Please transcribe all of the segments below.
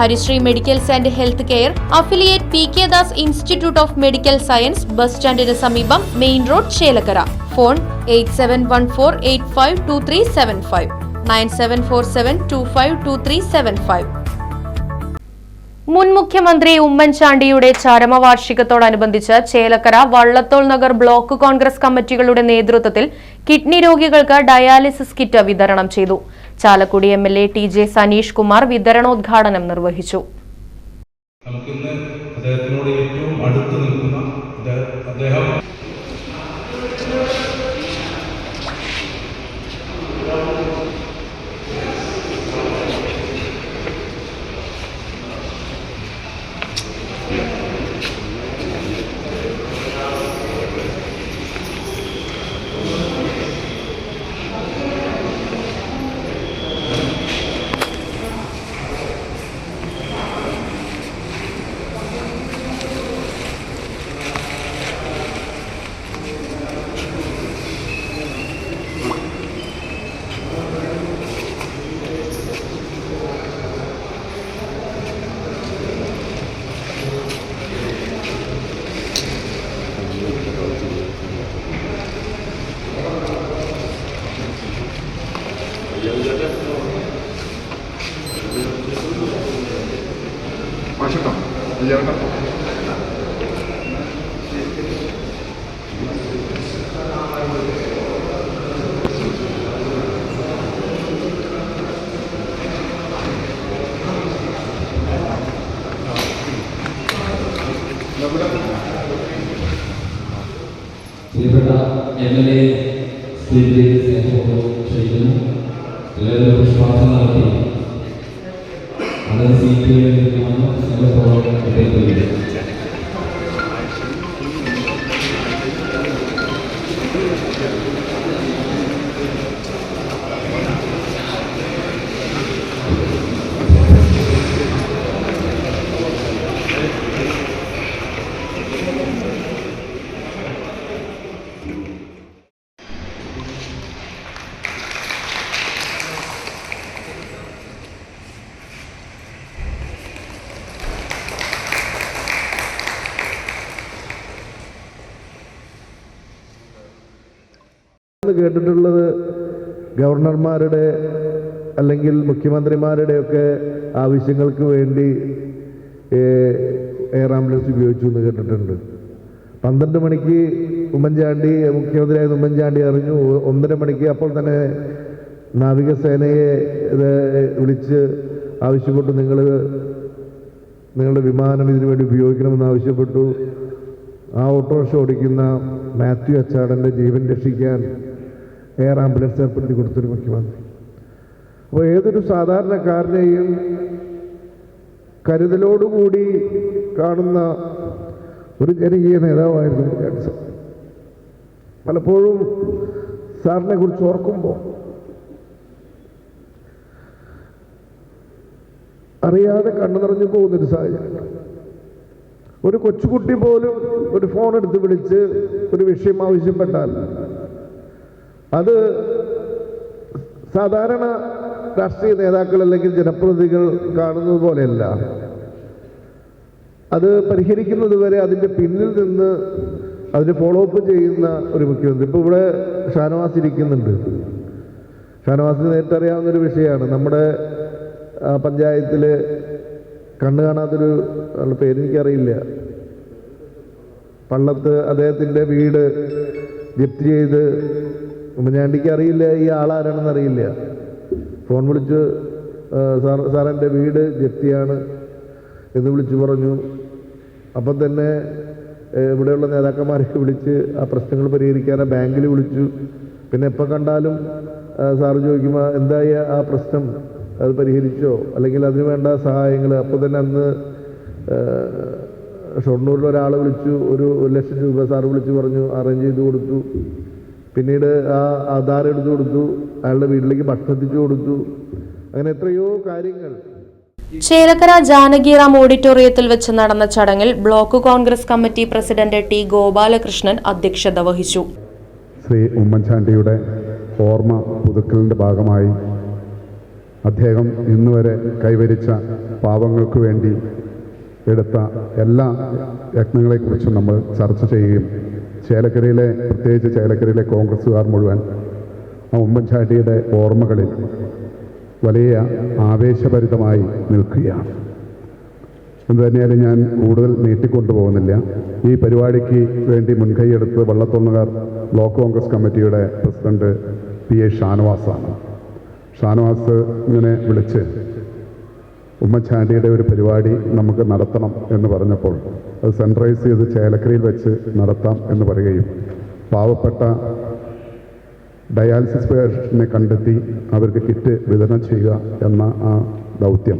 Harisree medicals and health care affiliate P K Das institute of medical science bus സ്റ്റാൻഡിന് സമീപം main road Chelakkara. Phone eight seven one four eight five two three seven five. Nine seven four seven two five two three seven five. മുൻ മുഖ്യമന്ത്രി ഉമ്മൻചാണ്ടിയുടെ ചരമവാർഷികത്തോടനുബന്ധിച്ച് Chelakkara Vallathol Nagar block Congress കമ്മിറ്റികളുടെ നേതൃത്വത്തിൽ kidney രോഗികൾക്ക് dialysis kit വിതരണം ചെയ്തു. Chalakudy M L A T J Saneesh Kumar വിതരണോദ്ഘാടനം നിർവഹിച്ചു. നമുക്കിന്ന് വിജയവട്ടം പ്രിയപ്പെട്ട എം എൽ എ സ്ത്രീകളിലേക്ക് സ്നേഹപൂർവ്വം ക്ഷണിക്കുന്നു എല്ലാവരും പുഷ്പാർച്ചന നടത്തി അതത് സീറ്റുകളിൽ ഇരിക്കുമെന്ന് സ്നേഹപൂർവ്വം കേട്ടിട്ടുള്ളത് ഗവർണർമാരുടെ അല്ലെങ്കിൽ മുഖ്യമന്ത്രിമാരുടെയൊക്കെ ആവശ്യങ്ങൾക്ക് വേണ്ടി എയർ ആംബുലൻസ് ഉപയോഗിച്ചു എന്ന് കേട്ടിട്ടുണ്ട്. പന്ത്രണ്ട് മണിക്ക് ഉമ്മൻചാണ്ടി മുഖ്യമന്ത്രിയായ ഉമ്മൻചാണ്ടി അറിഞ്ഞു. ഒന്നര മണിക്ക് അപ്പോൾ തന്നെ നാവികസേനയെ വിളിച്ച് ആവശ്യപ്പെട്ടു. നിങ്ങൾ നിങ്ങളുടെ വിമാനം ഇതിനു വേണ്ടി ഉപയോഗിക്കണമെന്ന് ആവശ്യപ്പെട്ടു. ആ ഓട്ടോറിക്ഷ ഓടിക്കുന്ന മാത്യു അച്ചാടന്റെ ജീവൻ രക്ഷിക്കാൻ എയർ ആംബുലൻസ് ഏർപ്പെടുത്തി കൊടുത്തൊരു മുഖ്യമന്ത്രി. അപ്പോൾ ഏതൊരു സാധാരണക്കാരനെയും കരുതലോടുകൂടി കാണുന്ന ഒരു ജനകീയ നേതാവായിരുന്നു ഉമ്മൻചാണ്ടി സാർ പലപ്പോഴും സാറിനെ കുറിച്ച് ഓർക്കുമ്പോൾ അറിയാതെ കണ്ണു നിറഞ്ഞു പോകുന്നൊരു സാഹചര്യം. ഒരു കൊച്ചുകുട്ടി പോലും ഒരു ഫോൺ എടുത്ത് വിളിച്ച് ഒരു വിഷയം ആവശ്യപ്പെട്ടാൽ അത് സാധാരണ രാഷ്ട്രീയ നേതാക്കൾ അല്ലെങ്കിൽ ജനപ്രതിനിധികൾ കാണുന്നത് പോലെയല്ല. അത് പരിഹരിക്കുന്നത് വരെ അതിന്റെ പിന്നിൽ നിന്ന് അതിന് ഫോളോ അപ്പ് ചെയ്യുന്ന ഒരു മുഖ്യമന്ത്രി. ഇപ്പോൾ ഇവിടെ ഷാനവാസ് ഇരിക്കുന്നുണ്ട്. ഷാനവാസിന് നേരിട്ട് അറിയാവുന്നൊരു വിഷയമാണ്. നമ്മുടെ പഞ്ചായത്തിൽ കണ്ണു കാണാത്തൊരു ആളുടെ പേര് എനിക്കറിയില്ല. പള്ളത്ത് അദ്ദേഹത്തിന്റെ വീട് ജപ്തി ചെയ്ത് ഉമ്മൻചാണ്ടിക്ക് അറിയില്ല ഈ ആളാരാണെന്ന് അറിയില്ല. ഫോൺ വിളിച്ച് സാർ സാർ എന്റെ വീട് ജപ്തിയാണ് എന്ന് വിളിച്ചു പറഞ്ഞു. അപ്പം തന്നെ ഇവിടെയുള്ള നേതാക്കന്മാരൊക്കെ വിളിച്ച് ആ പ്രശ്നങ്ങൾ പരിഹരിക്കാൻ ബാങ്കിൽ വിളിച്ചു. പിന്നെ എപ്പോൾ കണ്ടാലും സാറ് ചോദിക്കുമ്പോൾ എന്തായി ആ പ്രശ്നം? അത് പരിഹരിച്ചോ? അല്ലെങ്കിൽ അതിന് വേണ്ട സഹായങ്ങൾ? അപ്പോൾ തന്നെ അന്ന് ഷൊർണൂരിൽ ഒരാൾ വിളിച്ചു. ഒരു ലക്ഷം രൂപ സാറ് വിളിച്ച് പറഞ്ഞു അറേഞ്ച് ചെയ്ത് കൊടുത്തു. പിന്നീട് ആ ആധാർ എടുത്തു കൊടുത്തു അയാളുടെ വീട്ടിലേക്ക് ഭക്ഷണം എത്തിച്ചു കൊടുത്തു. അങ്ങനെ എത്രയോ കാര്യങ്ങൾ. ചേലക്കര ജാനകിറാം ഓഡിറ്റോറിയത്തിൽ വെച്ച് നടന്ന ചടങ്ങിൽ block Congress committee president T Gopalakrishnan അധ്യക്ഷത വഹിച്ചു. ശ്രീ ഉമ്മൻചാണ്ടിയുടെ ഓർമ്മ പുതുക്കലിന്റെ ഭാഗമായി അദ്ദേഹം ഇന്നുവരെ കൈവരിച്ച പാവങ്ങൾക്ക് വേണ്ടി എടുത്ത എല്ലാ യത്നങ്ങളെക്കുറിച്ചും നമ്മൾ ചർച്ച ചെയ്യുകയും ചേലക്കരയിലെ പ്രത്യേകിച്ച് ചേലക്കരയിലെ കോൺഗ്രസ്സുകാർ മുഴുവൻ ആ ഉമ്മൻചാണ്ടിയുടെ ഓർമ്മകളിൽ വലിയ ആവേശഭരിതമായി നിൽക്കുകയാണ്. എന്ന് തന്നെയാലും ഞാൻ കൂടുതൽ നീട്ടിക്കൊണ്ടുപോകുന്നില്ല. ഈ പരിപാടിക്ക് വേണ്ടി മുൻകൈയെടുത്ത് വള്ളത്തോണ്ണുകാർ ബ്ലോക്ക് കോൺഗ്രസ് കമ്മിറ്റിയുടെ പ്രസിഡന്റ് പി എ ഷാനവാസാണ്. ഷാനവാസ് ഇങ്ങനെ വിളിച്ച് ഉമ്മൻചാണ്ടിയുടെ ഒരു പരിപാടി നമുക്ക് നടത്തണം എന്ന് പറഞ്ഞപ്പോൾ അത് സെൻട്രൈസ് ചെയ്ത് ചേലക്കരയിൽ വെച്ച് നടത്താം എന്ന് പറയുകയും പാവപ്പെട്ട ഡയാലിസിസ് പേഷ്യനെ കണ്ടെത്തി അവർക്ക് കിറ്റ് വിതരണം ചെയ്യുക എന്ന ആ ദൗത്യം.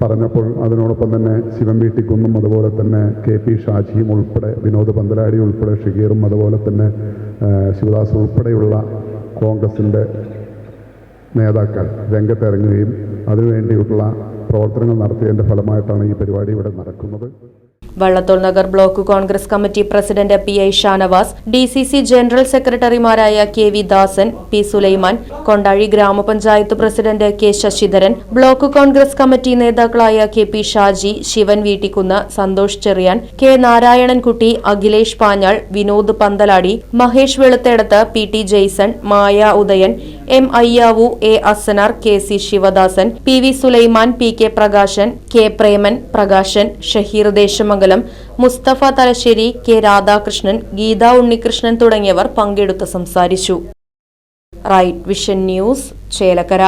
പറഞ്ഞപ്പോൾ അതിനോടൊപ്പം തന്നെ ശിവൻ വീട്ടിക്കുന്നും അതുപോലെ തന്നെ കെ പി ഷാജിയും ഉൾപ്പെടെ വിനോദ് പന്തലാടി ഉൾപ്പെടെ ഷിഗീറും അതുപോലെ തന്നെ ശിവദാസ് ഉൾപ്പെടെയുള്ള കോൺഗ്രസിന്റെ നേതാക്കൾ രംഗത്തിറങ്ങുകയും അതിനുവേണ്ടിയിട്ടുള്ള പ്രവർത്തനങ്ങൾ നടത്തിയതിന്റെ ഫലമായിട്ടാണ് ഈ പരിപാടി ഇവിടെ നടക്കുന്നത്. Vallathol Nagar block Congress committee president P I Shanavas D C C general സെക്രട്ടറിമാരായ K V Dasan P Sulaiman Kondazhy ഗ്രാമപഞ്ചായത്ത് president K Sasidharan block Congress committee നേതാക്കളായ K P Shaji Sivan Veettikkunnu Santhosh Cherian K Narayanankutty Akhilesh Panjal Vinod Panthaladi Mahesh Veluthedath P T Jaison Maya Udayan M Ayyavu A Asanar K C Sivadasan P V Sulaiman P K Prakashan K Preman Prakashan Shaheer Desamangalam Musthafa Thalassery K Radhakrishnan Geetha Unnikrishnan തുടങ്ങിയവർ പങ്കെടുത്ത് സംസാരിച്ചു. Right vision news Chelakkara.